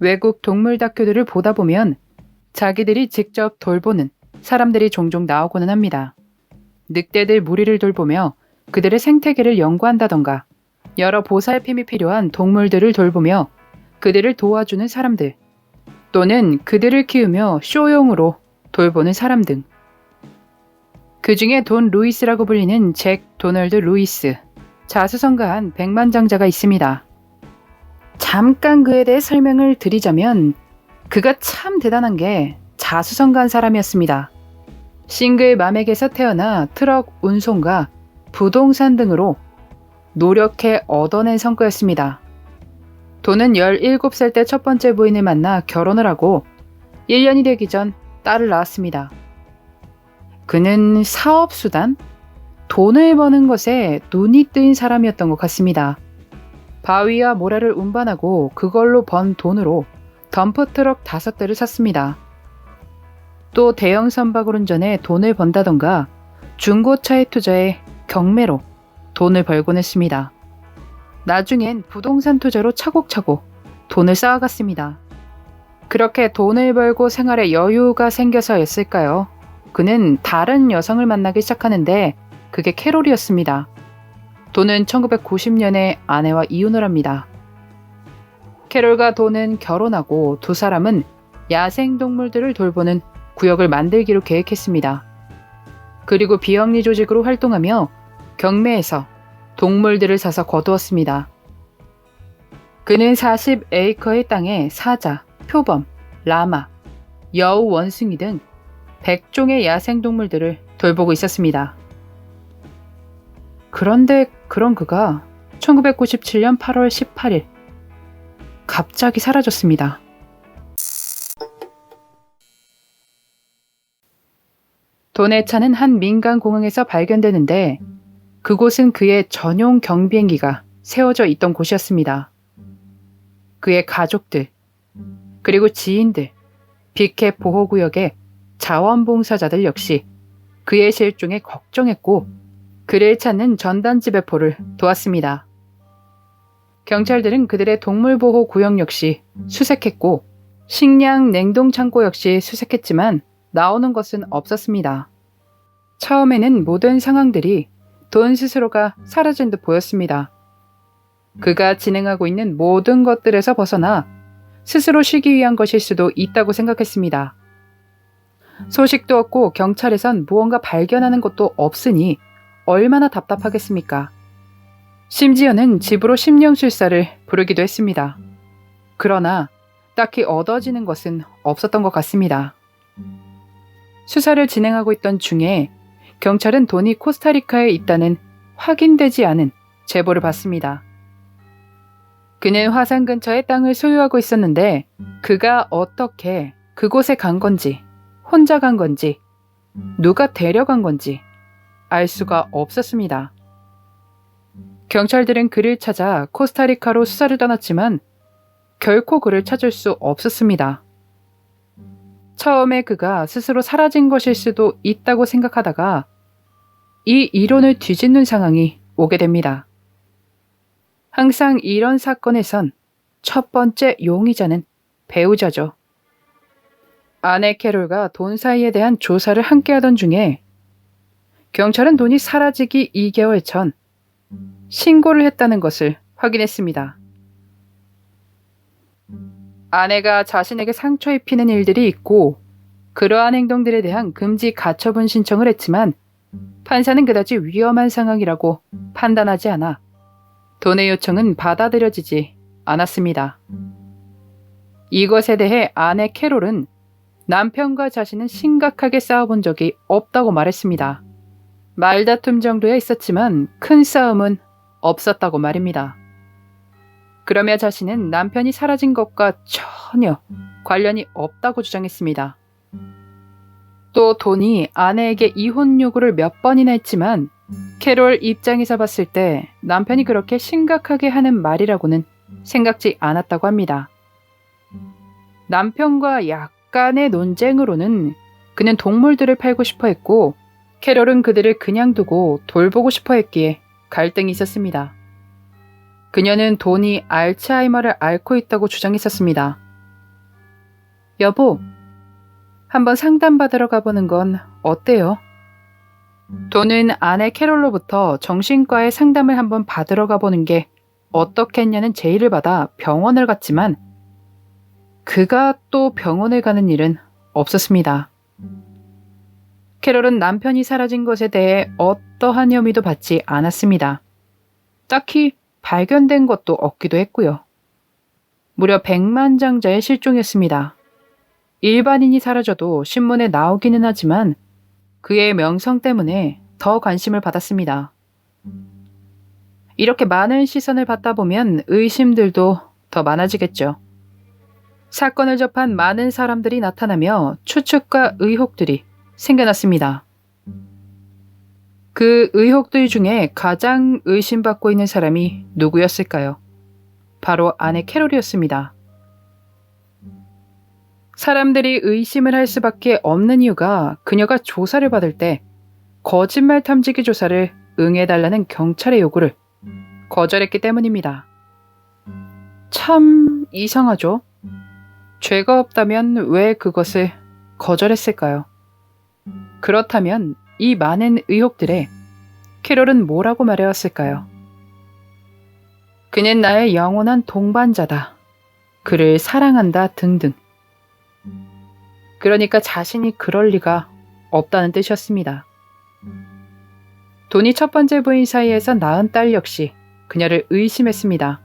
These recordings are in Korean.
외국 동물 다큐들을 보다 보면 자기들이 직접 돌보는 사람들이 종종 나오고는 합니다. 늑대들 무리를 돌보며 그들의 생태계를 연구한다던가 여러 보살핌이 필요한 동물들을 돌보며 그들을 도와주는 사람들 또는 그들을 키우며 쇼용으로 돌보는 사람 등. 그 중에 돈 루이스라고 불리는 잭 도널드 루이스, 자수성가한 백만장자가 있습니다. 잠깐 그에 대해 설명을 드리자면 그가 참 대단한 게 자수성가한 사람이었습니다. 싱글 맘에게서 태어나 트럭 운송과 부동산 등으로 노력해 얻어낸 성과였습니다. 돈은 17살 때 첫 번째 부인을 만나 결혼을 하고 1년이 되기 전 딸을 낳았습니다. 그는 사업수단? 돈을 버는 것에 눈이 뜨인 사람이었던 것 같습니다. 바위와 모래를 운반하고 그걸로 번 돈으로 덤프트럭 다섯 대를 샀습니다. 또 대형 선박을 운전해 돈을 번다던가 중고차에 투자해 경매로 돈을 벌곤 했습니다. 나중엔 부동산 투자로 차곡차곡 돈을 쌓아갔습니다. 그렇게 돈을 벌고 생활에 여유가 생겨서였을까요? 그는 다른 여성을 만나기 시작하는데 그게 캐롤이었습니다. 돈은 1990년에 아내와 이혼을 합니다. 캐롤과 돈은 결혼하고 두 사람은 야생동물들을 돌보는 구역을 만들기로 계획했습니다. 그리고 비영리 조직으로 활동하며 경매에서 동물들을 사서 거두었습니다. 그는 40에이커의 땅에 사자, 표범, 라마, 여우 원숭이 등 100종의 야생동물들을 돌보고 있었습니다. 그런데 그런 그가 1997년 8월 18일 갑자기 사라졌습니다. 돈의 차는 한 민간 공항에서 발견되는데 그곳은 그의 전용 경비행기가 세워져 있던 곳이었습니다. 그의 가족들, 그리고 지인들, 빅캣 보호구역의 자원봉사자들 역시 그의 실종에 걱정했고 그를 찾는 전단지 배포를 도왔습니다. 경찰들은 그들의 동물보호 구역 역시 수색했고 식량 냉동 창고 역시 수색했지만 나오는 것은 없었습니다. 처음에는 모든 상황들이 돈 스스로가 사라진 듯 보였습니다. 그가 진행하고 있는 모든 것들에서 벗어나 스스로 쉬기 위한 것일 수도 있다고 생각했습니다. 소식도 없고 경찰에선 무언가 발견하는 것도 없으니 얼마나 답답하겠습니까? 심지어는 집으로 심령술사를 부르기도 했습니다. 그러나 딱히 얻어지는 것은 없었던 것 같습니다. 수사를 진행하고 있던 중에 경찰은 돈이 코스타리카에 있다는 확인되지 않은 제보를 받습니다. 그는 화산 근처에 땅을 소유하고 있었는데 그가 어떻게 그곳에 간 건지, 혼자 간 건지, 누가 데려간 건지 알 수가 없었습니다. 경찰들은 그를 찾아 코스타리카로 수사를 떠났지만 결코 그를 찾을 수 없었습니다. 처음에 그가 스스로 사라진 것일 수도 있다고 생각하다가 이 이론을 뒤집는 상황이 오게 됩니다. 항상 이런 사건에선 첫 번째 용의자는 배우자죠. 아내 캐롤과 돈 사이에 대한 조사를 함께 하던 중에 경찰은 돈이 사라지기 2개월 전 신고를 했다는 것을 확인했습니다. 아내가 자신에게 상처 입히는 일들이 있고 그러한 행동들에 대한 금지 가처분 신청을 했지만 판사는 그다지 위험한 상황이라고 판단하지 않아 돈의 요청은 받아들여지지 않았습니다. 이것에 대해 아내 캐롤은 남편과 자신은 심각하게 싸워본 적이 없다고 말했습니다. 말다툼 정도야 있었지만 큰 싸움은 없었다고 말입니다. 그러며 자신은 남편이 사라진 것과 전혀 관련이 없다고 주장했습니다. 또 돈이 아내에게 이혼 요구를 몇 번이나 했지만 캐롤 입장에서 봤을 때 남편이 그렇게 심각하게 하는 말이라고는 생각지 않았다고 합니다. 남편과 약간의 논쟁으로는 그는 동물들을 팔고 싶어 했고 캐롤은 그들을 그냥 두고 돌보고 싶어 했기에 갈등이 있었습니다. 그녀는 돈이 알츠하이머를 앓고 있다고 주장했었습니다. 여보, 한번 상담받으러 가보는 건 어때요? 돈은 아내 캐롤로부터 정신과의 상담을 한번 받으러 가보는 게 어떻겠냐는 제의를 받아 병원을 갔지만 그가 또 병원을 가는 일은 없었습니다. 캐롤은 남편이 사라진 것에 대해 어떠한 혐의도 받지 않았습니다. 딱히 발견된 것도 없기도 했고요. 무려 백만장자의 실종이었습니다. 일반인이 사라져도 신문에 나오기는 하지만 그의 명성 때문에 더 관심을 받았습니다. 이렇게 많은 시선을 받다 보면 의심들도 더 많아지겠죠. 사건을 접한 많은 사람들이 나타나며 추측과 의혹들이 생겨났습니다. 그 의혹들 중에 가장 의심받고 있는 사람이 누구였을까요? 바로 아내 캐롤이었습니다. 사람들이 의심을 할 수밖에 없는 이유가 그녀가 조사를 받을 때 거짓말 탐지기 조사를 응해달라는 경찰의 요구를 거절했기 때문입니다. 참 이상하죠? 죄가 없다면 왜 그것을 거절했을까요? 그렇다면 이 많은 의혹들에 캐롤은 뭐라고 말해왔을까요? 그는 나의 영원한 동반자다. 그를 사랑한다 등등. 그러니까 자신이 그럴 리가 없다는 뜻이었습니다. 돈이 첫 번째 부인 사이에서 낳은 딸 역시 그녀를 의심했습니다.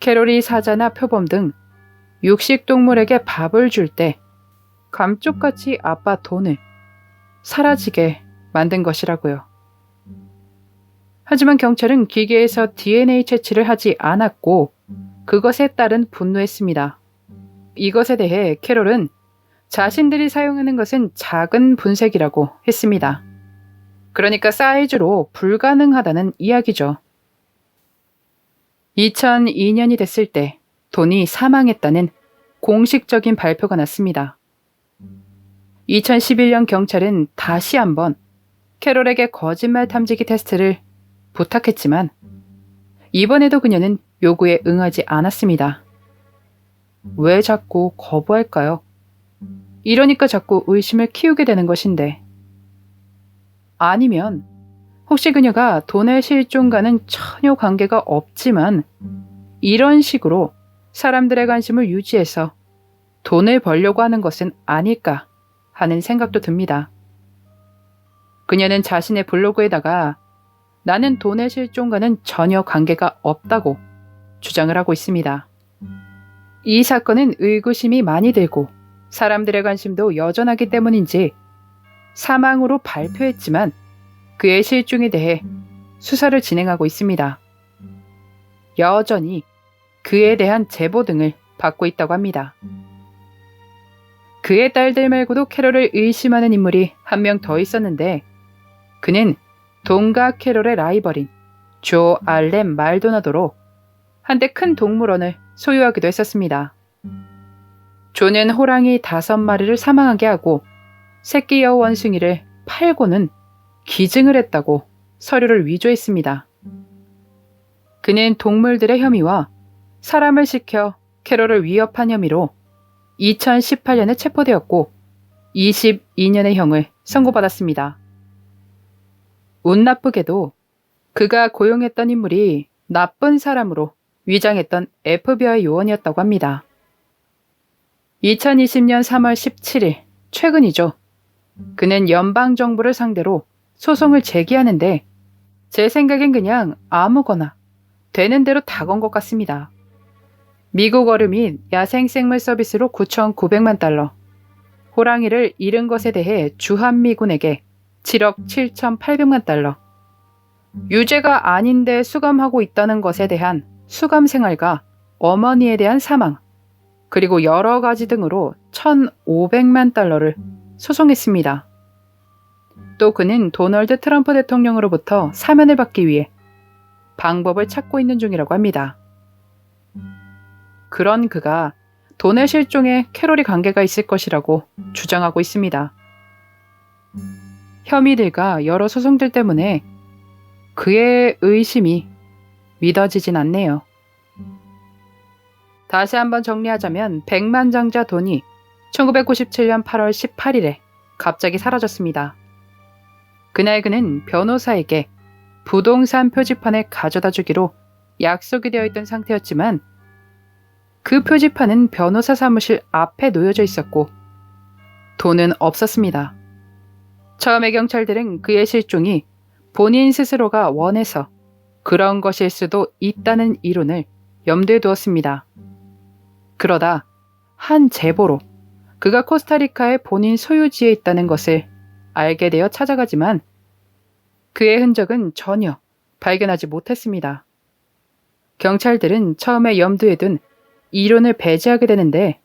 캐롤이 사자나 표범 등 육식동물에게 밥을 줄 때 감쪽같이 아빠 돈을 사라지게 만든 것이라고요. 하지만 경찰은 기계에서 DNA 채취를 하지 않았고 그것에 따른 분노했습니다. 이것에 대해 캐롤은 자신들이 사용하는 것은 작은 분색이라고 했습니다. 그러니까 사이즈로 불가능하다는 이야기죠. 2002년이 됐을 때 돈이 사망했다는 공식적인 발표가 났습니다. 2011년 경찰은 다시 한번 캐롤에게 거짓말 탐지기 테스트를 부탁했지만 이번에도 그녀는 요구에 응하지 않았습니다. 왜 자꾸 거부할까요? 이러니까 자꾸 의심을 키우게 되는 것인데. 아니면 혹시 그녀가 돈의 실종과는 전혀 관계가 없지만 이런 식으로 사람들의 관심을 유지해서 돈을 벌려고 하는 것은 아닐까 하는 생각도 듭니다. 그녀는 자신의 블로그에다가 나는 돈의 실종과는 전혀 관계가 없다고 주장을 하고 있습니다. 이 사건은 의구심이 많이 들고 사람들의 관심도 여전하기 때문인지 사망으로 발표했지만 그의 실종에 대해 수사를 진행하고 있습니다. 여전히 그에 대한 제보 등을 받고 있다고 합니다. 그의 딸들 말고도 캐롤을 의심하는 인물이 한 명 더 있었는데 그는 동가 캐롤의 라이벌인 조 알렘 말도나도로 한때 큰 동물원을 소유하기도 했었습니다. 조는 호랑이 다섯 마리를 사망하게 하고 새끼 여우 원숭이를 팔고는 기증을 했다고 서류를 위조했습니다. 그는 동물들의 혐의와 사람을 시켜 캐롤을 위협한 혐의로 2018년에 체포되었고 22년의 형을 선고받았습니다. 운 나쁘게도 그가 고용했던 인물이 나쁜 사람으로 위장했던 FBI 요원이었다고 합니다. 2020년 3월 17일, 최근이죠. 그는 연방정부를 상대로 소송을 제기하는데 제 생각엔 그냥 아무거나 되는 대로 다 건 것 같습니다. 미국 어름인 야생생물 서비스로 9,900만 달러, 호랑이를 잃은 것에 대해 주한미군에게 7억 7,800만 달러, 유죄가 아닌데 수감하고 있다는 것에 대한 수감 생활과 어머니에 대한 사망, 그리고 여러 가지 등으로 1,500만 달러를 소송했습니다. 또 그는 도널드 트럼프 대통령으로부터 사면을 받기 위해 방법을 찾고 있는 중이라고 합니다. 그런 그가 돈의 실종에 캐롤이 관계가 있을 것이라고 주장하고 있습니다. 혐의들과 여러 소송들 때문에 그의 의심이 믿어지진 않네요. 다시 한번 정리하자면 백만장자 돈이 1997년 8월 18일에 갑자기 사라졌습니다. 그날 그는 변호사에게 부동산 표지판을 가져다 주기로 약속이 되어 있던 상태였지만 그 표지판은 변호사 사무실 앞에 놓여져 있었고 돈은 없었습니다. 처음에 경찰들은 그의 실종이 본인 스스로가 원해서 그런 것일 수도 있다는 이론을 염두에 두었습니다. 그러다 한 제보로 그가 코스타리카의 본인 소유지에 있다는 것을 알게 되어 찾아가지만 그의 흔적은 전혀 발견하지 못했습니다. 경찰들은 처음에 염두에 둔 이론을 배제하게 되는데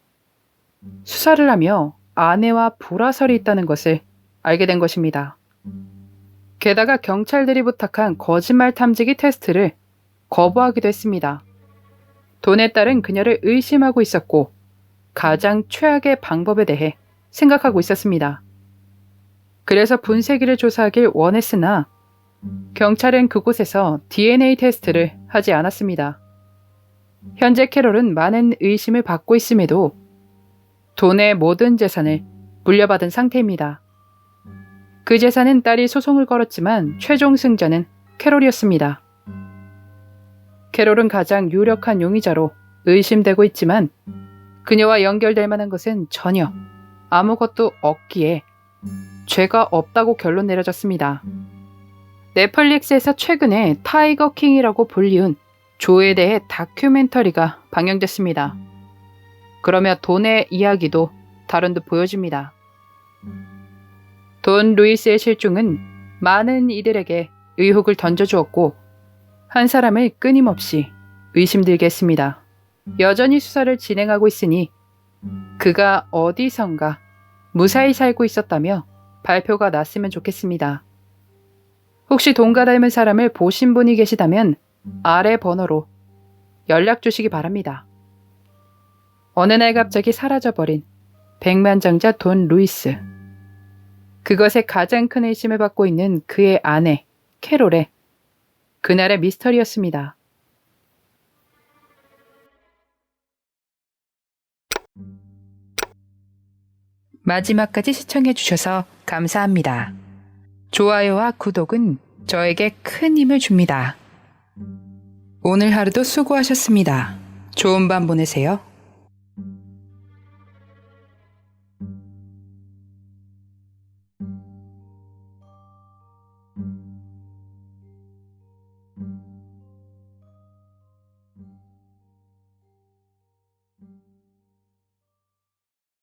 수사를 하며 아내와 불화설이 있다는 것을 알게 된 것입니다. 게다가 경찰들이 부탁한 거짓말 탐지기 테스트를 거부하기도 했습니다. 돈에 따른 그녀를 의심하고 있었고 가장 최악의 방법에 대해 생각하고 있었습니다. 그래서 분쇄기를 조사하길 원했으나 경찰은 그곳에서 DNA 테스트를 하지 않았습니다. 현재 캐롤은 많은 의심을 받고 있음에도 돈의 모든 재산을 물려받은 상태입니다. 그 재산은 딸이 소송을 걸었지만 최종 승자는 캐롤이었습니다. 캐롤은 가장 유력한 용의자로 의심되고 있지만 그녀와 연결될 만한 것은 전혀 아무것도 없기에 죄가 없다고 결론 내려졌습니다. 넷플릭스에서 최근에 타이거 킹이라고 불리운 조에 대해 다큐멘터리가 방영됐습니다. 그러며 돈의 이야기도 다른 듯 보여집니다. 돈 루이스의 실종은 많은 이들에게 의혹을 던져주었고 한 사람을 끊임없이 의심들게 했습니다. 여전히 수사를 진행하고 있으니 그가 어디선가 무사히 살고 있었다며 발표가 났으면 좋겠습니다. 혹시 돈과 닮은 사람을 보신 분이 계시다면 아래 번호로 연락 주시기 바랍니다. 어느 날 갑자기 사라져버린 백만장자 돈 루이스. 그것에 가장 큰 의심을 받고 있는 그의 아내 캐롤의 그날의 미스터리였습니다. 마지막까지 시청해주셔서 감사합니다. 좋아요와 구독은 저에게 큰 힘을 줍니다. 오늘 하루도 수고하셨습니다. 좋은 밤 보내세요.